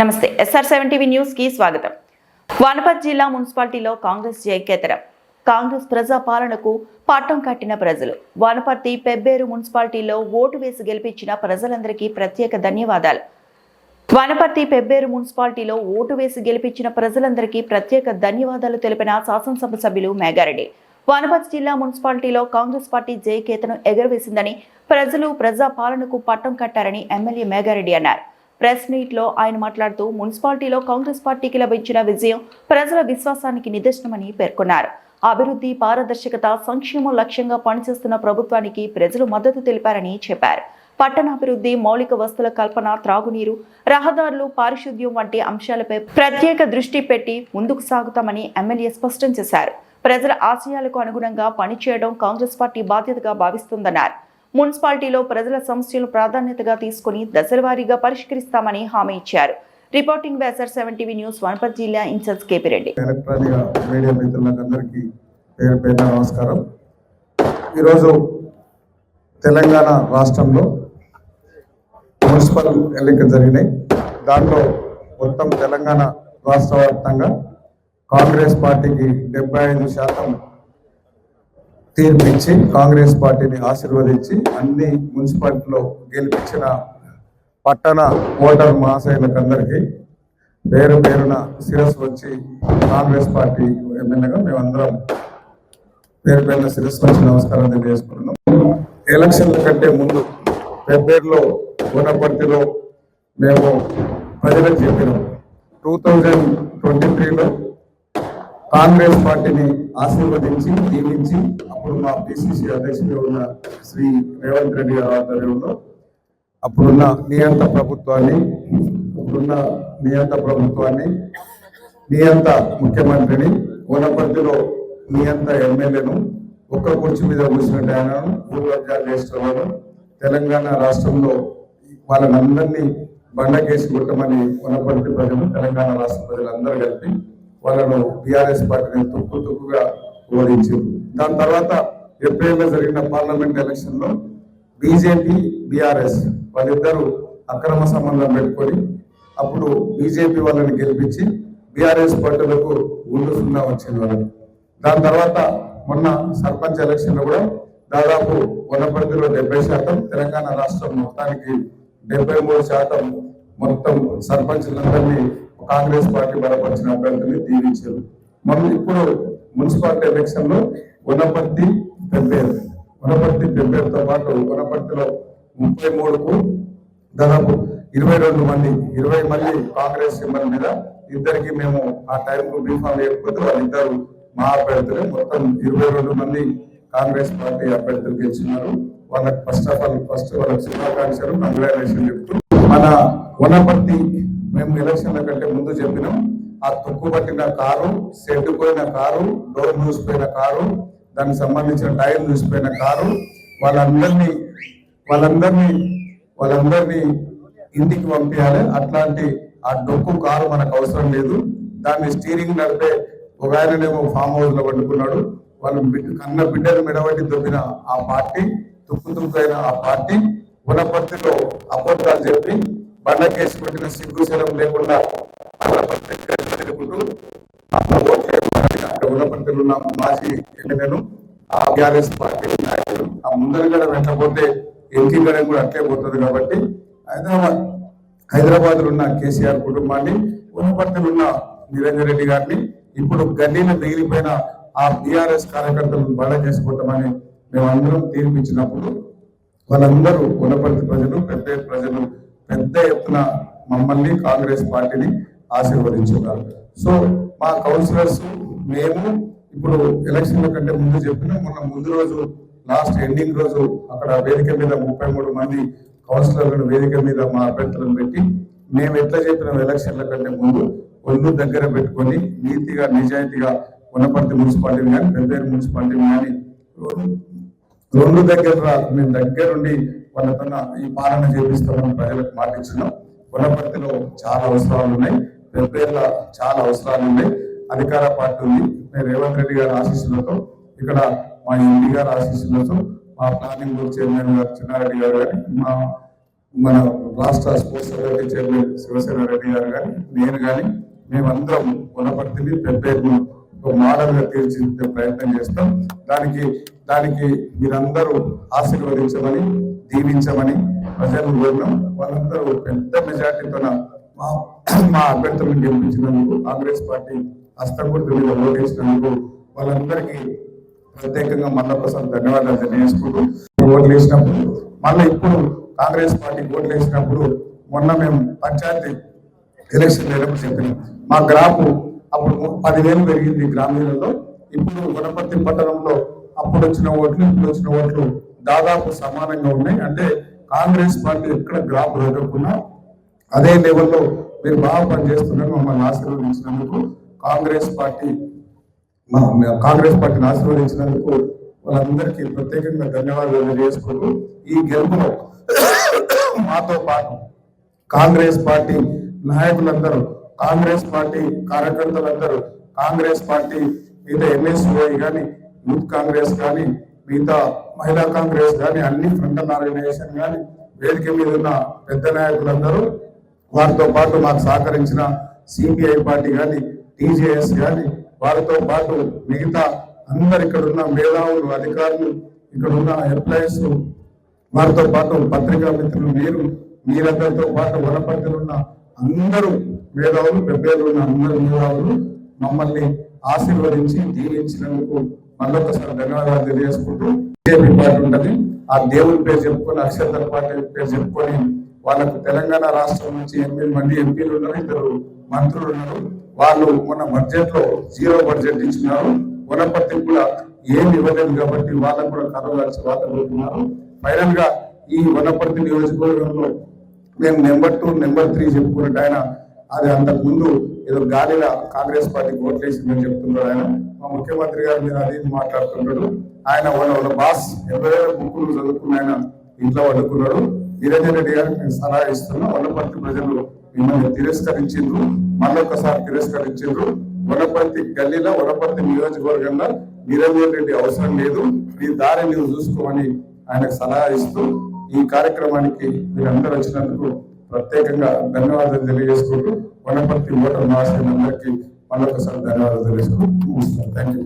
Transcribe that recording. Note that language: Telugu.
నమస్తే ఎస్ఆర్ సెవెన్ టీవీ న్యూస్కి స్వాగతం. వనపర్తి జిల్లా మున్సిపాలిటీలో కాంగ్రెస్ జైకేతరం కాంగ్రెస్ ప్రజా పాలనకు పట్టం కట్టిన ప్రజలు. వనపర్తి పెబ్బేరు మున్సిపాలిటీలో ఓటు వేసి గెలిపించిన ప్రజలందరికీ ప్రత్యేక ధన్యవాదాలు. వనపర్తి పెబ్బేరు మున్సిపాలిటీలో ఓటు వేసి గెలిపించిన ప్రజలందరికీ ప్రత్యేక ధన్యవాదాలు తెలిపిన శాసనసభ సభ్యులు మేఘారెడ్డి వనపర్తి జిల్లా మున్సిపాలిటీలో కాంగ్రెస్ పార్టీ జయకేతను ఎగరవేసిందని ప్రజలు ప్రజా పాలనకు పట్టం కట్టారని ఎమ్మెల్యే మేఘారెడ్డి అన్నారు. ప్రెస్ మీట్లో ఆయన మాట్లాడుతూ మున్సిపాలిటీలో కాంగ్రెస్ పార్టీకి లభించిన విజయం ప్రజల విశ్వాసానికి నిదర్శనమని పేర్కొన్నారు. అభివృద్ధి పారదర్శకత సంక్షేమం లక్ష్యంగా పనిచేస్తున్న ప్రభుత్వానికి ప్రజలు మద్దతు తెలిపారని చెప్పారు. పట్టణాభివృద్ధి మౌలిక వస్తుల కల్పన త్రాగునీరు రహదారులు పారిశుద్ధ్యం వంటి అంశాలపై ప్రత్యేక దృష్టి పెట్టి ముందుకు సాగుతామని ఎమ్మెల్యే స్పష్టం చేశారు. ప్రజల ఆశయాలకు అనుగుణంగా పనిచేయడం కాంగ్రెస్ పార్టీ బాధ్యతగా భావిస్తుందన్నారు. మున్సిపాలిటీలో ప్రజల సమస్యలను ప్రాధాన్యతగా తీసుకుని దశలవారీగా పరిష్కరిస్తామని హామీ ఇచ్చారు. రిపోర్టింగ్ వేసర్ సెవెన్ టీవీ న్యూస్ వనపర్తి జిల్లా ఇన్ఛార్జ్ కేపీ రెడ్డి. మీడియా పేరు పేరు నమస్కారం. ఈరోజు తెలంగాణ రాష్ట్రంలో మున్సిపల్ ఎన్నికలు జరిగినాయి. దాంట్లో మొత్తం తెలంగాణ రాష్ట్ర వ్యాప్తంగా కాంగ్రెస్ పార్టీకి డెబ్బై ఐదు శాతం తీర్పించి కాంగ్రెస్ పార్టీని ఆశీర్వదించి అన్ని మున్సిపాలిటీలో గెలిపించిన పట్టణ ఓటర్ మహాశయులకు అందరికీ పేరు పేరున శిరస్సు వచ్చి కాంగ్రెస్ పార్టీ ఎమ్మెల్యేగా మేమందరం పేరు పేరున శిరస్సు వచ్చి నమస్కారం తెలియజేసుకుంటున్నాం. ఎలక్షన్ల కంటే ముందు ఫిబ్రవరిలో గుణపర్తిలో మేము ప్రజలకు చెప్పినాం. టూ థౌజండ్ ట్వంటీ త్రీలో కాంగ్రెస్ పార్టీని ఆశీర్వదించి దీవించి అప్పుడు మా పిసిసి అధ్యక్షుడు ఉన్న శ్రీ రేవంత్ రెడ్డి గారి ఆధ్వర్యంలో అప్పుడున్న నియంత ప్రభుత్వాన్ని ఇప్పుడున్న నియంత ప్రభుత్వాన్ని నియంత ముఖ్యమంత్రిని వనపర్తిలో నియంత ఎమ్మెల్యేను ఒక్క కుర్చీ మీద కూర్చున్నట్టు ఆయనను పూర్వజాలు చేస్తున్నారు తెలంగాణ రాష్ట్రంలో వాళ్ళనందరినీ బండకేసి కొట్టమని వనపర్తి ప్రజలు తెలంగాణ రాష్ట్ర ప్రజలందరూ కలిపి వాళ్ళను బీఆర్ఎస్ పార్టీని తుక్కు తుక్కుగా ఓడించారు దాని తర్వాత ఏప్రిల్లో జరిగిన పార్లమెంట్ ఎలక్షన్లో బీజేపీ బీఆర్ఎస్ వాళ్ళిద్దరూ అక్రమ సంబంధం పెట్టుకొని అప్పుడు బీజేపీ వాళ్ళని గెలిపించి బీఆర్ఎస్ పార్టీలకు గుండు సున్నా వచ్చింది వాళ్ళకి. దాని తర్వాత మొన్న సర్పంచ్ ఎలక్షన్లో కూడా దాదాపు వనపర్తిలో డెబ్బై శాతం తెలంగాణ రాష్ట్రం మొత్తానికి డెబ్బై మూడు శాతం మొత్తం సర్పంచ్లందరినీ కాంగ్రెస్ పార్టీ బలపరిచిన అభ్యర్థుల్ని దీవించారు. మనం ఇప్పుడు మున్సిపాలిటీ ఎలక్షన్లో వనపర్తి పెబ్బేరు వనపర్తి పెబ్బేరుతో పాటు వనపర్తిలో ముప్పై మూడుకు దాదాపు ఇరవై రెండు మంది ఇరవై మంది కాంగ్రెస్ సింబల్ మీద ఇద్దరికి మేము ఆ టైంకు బీఫామ్ లేకపోతే వాళ్ళిద్దరు మా అభ్యర్థులే. మొత్తం ఇరవై రెండు మంది కాంగ్రెస్ పార్టీ అభ్యర్థులు గెలిచినారు. వాళ్ళకి ఫస్ట్ ఆఫ్ ఆల్ ఫస్ట్ వాళ్ళకి శుభాకాంక్షలు కంగ్రాచులేషన్ చెప్తూ మన వనపర్తి మేము ఎలక్షన్ల కంటే ముందు చెప్పినాం. ఆ తొక్కు పట్టిన కారు షెడ్ పోయిన కారు డోర్ మూసిపోయిన కారు దానికి సంబంధించిన టైర్ మూసిపోయిన కారు వాళ్ళందరినీ వాళ్ళందరినీ వాళ్ళందరినీ ఇంటికి పంపించాలి. అట్లాంటి ఆ డొక్కు కారు మనకు అవసరం లేదు. దాన్ని స్టీరింగ్ నడిపే ఒక ఆయననేమో ఫామ్ హౌస్లో పట్టుకున్నాడు వాళ్ళు బిడ్డ కన్న బిడ్డను మెడబట్టి దొబ్బిన ఆ పార్టీ తుక్కు తుక్కు అయిన ఆ పార్టీ గుణపర్తిలో అబద్ధాలు చెప్పి బండకేసి పెట్టిన సిగ్గుశలం లేకుండా తిరుగుతూ అక్కడ మాజీ ఎమ్మెల్యేను ఆ బీఆర్ఎస్ పార్టీ నాయకులు ఆ ముందరగడ వెంటపోతే ఎంపీ గడ కూడా అట్లే పోతుంది కాబట్టి హైదరాబాద్ హైదరాబాద్లో ఉన్న కేసీఆర్ కుటుంబాన్ని ఉన్నపర్తిలో ఉన్న నిరంజన్ రెడ్డి గారిని ఇప్పుడు గల్లీలో మిగిలిపోయిన ఆ బీఆర్ఎస్ కార్యకర్తలను బల చేసుకోవటమని మేము అందరం తీర్పిచ్చినప్పుడు వాళ్ళందరూ ఉన్నపర్తి ప్రజలు పెద్ద ప్రజలు పెద్ద ఎత్తున మమ్మల్ని కాంగ్రెస్ పార్టీని ఆశీర్వదించున్నారు సో మా కౌన్సిలర్స్ మేము ఇప్పుడు ఎలక్షన్ల కంటే ముందు చెప్పిన. మొన్న ముందు రోజు లాస్ట్ ఎండింగ్ రోజు అక్కడ వేదిక మీద ముప్పై మూడు మంది కౌన్సిలర్లను వేదిక మీద మా అభ్యర్థులను పెట్టి మేము ఎట్లా చెప్పిన ఎలక్షన్ల కంటే ముందు? ఒళ్ళు దగ్గర పెట్టుకొని నీతిగా నిజాయితీగా ఉన్నపర్తి మున్సిపాలిటీని కానీ పెద్ద మున్సిపాలిటీని కానీ రెండు దగ్గర మేము దగ్గరుండి వాళ్ళతో ఈ పాలన చేపిస్తామని ప్రజలకు మాటించినాం వనపర్తిలో చాలా అవసరాలు ఉన్నాయి. పెద్దల చాలా అవసరాలు ఉన్నాయి. అధికార పార్టీ ఉంది. నేను రేవంత్ రెడ్డి గారి ఆశీస్సులతో ఇక్కడ మా ఎంపీ గారి ఆశీస్సులతో మా ప్లానింగ్ బోర్డ్ చైర్మన్ గారు చిన్నారెడ్డి గారు కానీ మా మన రాష్ట్ర sports authority chairman Shivasena Reddy గారు కానీ నేను కానీ మేమందరం వనపర్తిని పెబ్బేరును ఒక మోడల్గా తీర్చిదిద్దే ప్రయత్నం చేస్తాం. దానికి దానికి మీరందరూ ఆశీర్వదించమని దీవించమని ప్రజలు కోరినాం వాళ్ళందరూ పెద్ద మెజార్టీతో మా మా అభ్యర్థులను గెలిపించినందుకు కాంగ్రెస్ పార్టీ హస్తకూర్తి మీద ఓటేసినందుకు వాళ్ళందరికీ ప్రత్యేకంగా మళ్ళొకసారి ధన్యవాదాలు తెలియజేసుకుంటూ ఓట్లు వేసినప్పుడు మళ్ళీ ఇప్పుడు కాంగ్రెస్ పార్టీ ఓట్లు వేసినప్పుడు మొన్న మేము పంచాయతీ ఎలక్షన్ లేనప్పుడు చెప్పినాం. మా గ్రాఫ్ అప్పుడు పదివేలు పెరిగింది గ్రామీణంలో ఇప్పుడు వనపర్తి పట్టణంలో అప్పుడు వచ్చిన ఓట్లు ఇప్పుడు వచ్చిన ఓట్లు దాదాపు సమానంగా ఉన్నాయి. అంటే కాంగ్రెస్ పార్టీ ఎక్కడ గ్రాఫ్ పెరగకుండా అదే లెవెల్లో మీరు బాగా పనిచేస్తున్నారు మమ్మల్ని ఆశీర్వదించినందుకు కాంగ్రెస్ పార్టీ కాంగ్రెస్ పార్టీని ఆశీర్వదించినందుకు వాళ్ళందరికీ ప్రత్యేకంగా ధన్యవాదాలు తెలియజేసుకుంటూ ఈ గెలుపులో మాతో పాటు కాంగ్రెస్ పార్టీ నాయకులందరూ కాంగ్రెస్ పార్టీ కార్యకర్తలందరూ కాంగ్రెస్ పార్టీ మిగతా ఎన్ఎస్ఓఐ కానీ యూత్ కాంగ్రెస్ కానీ మిగతా మహిళా కాంగ్రెస్ కానీ అన్ని ఫ్రంటల్ ఆర్గనైజేషన్ కానీ వేదిక మీద ఉన్న పెద్ద నాయకులందరూ వారితో పాటు మాకు సహకరించిన సిపిఐ పార్టీ కానీ టీజేఎస్ కానీ వారితో పాటు మిగతా అందరు ఇక్కడ ఉన్న మేధావులు అధికారులు ఇక్కడ ఉన్న ఎంప్లాయీస్ వారితో పాటు పత్రికా మిత్రులు మీరు మీరందరితో పాటు వనపర్తిలో ఉన్న అందరూ మేధావులు పెద్దలు ఉన్న అందరు మేధావులు మమ్మల్ని ఆశీర్వదించి దీవించినందుకు మళ్ళొకసారి ధన్యవాదాలు తెలియజేసుకుంటూ బీజేపీ పార్టీ ఉంటుంది ఆ దేవుని పేరు చెప్పుకొని అక్షంతర పార్టీ పేరు చెప్పుకొని వాళ్ళకు తెలంగాణ రాష్ట్రం నుంచి ఎనిమిది మంది ఎంపీలు ఉన్నారు ఇద్దరు మంత్రులు ఉన్నారు. వాళ్ళు మొన్న బడ్జెట్లో జీరో బడ్జెట్ ఇచ్చినారు. వనపర్తి కూడా ఏమి ఇవ్వలేదు కాబట్టి వాళ్ళకు కూడా కథలు వచ్చి ఫైనల్గా ఈ వనపర్తి నియోజకవర్గంలో మేము నెంబర్ టూ నెంబర్ త్రీ చెప్పుకున్నట్టు ఆయన అది అంతకుముందు ఏదో గాలిలో కాంగ్రెస్ పార్టీకి ఓట్లేసిందని చెప్తున్నాడు ఆయన. మా ముఖ్యమంత్రి గారి మీద అది మాట్లాడుతున్నాడు ఆయన వాళ్ళ వాళ్ళ బాస్ ఎనభై వేల బుక్కులు చదువుకున్న ఆయన ఇంట్లో వండుకున్నాడు. నిరంజన్ రెడ్డి గారికి నేను సలహా ఇస్తున్నా వనపర్తి ప్రజలు మిమ్మల్ని తిరస్కరించిండ్రు. మళ్ళొకసారి తిరస్కరించిండ్రు. వనపర్తి గల్లీలో వనపర్తి నియోజకవర్గంలో నిరంజన్ రెడ్డి అవసరం లేదు. నీ దారి నువ్వు చూసుకోమని ఆయనకు సలహా ఇస్తూ ఈ కార్యక్రమానికి మీరందరూ వచ్చినందుకు ప్రత్యేకంగా ధన్యవాదాలు తెలియజేసుకుంటూ వనపర్తి ఓటర్ మహాశయులందరికీ మళ్ళొకసారి ధన్యవాదాలు తెలియజేసుకుంటూ థ్యాంక్ యూ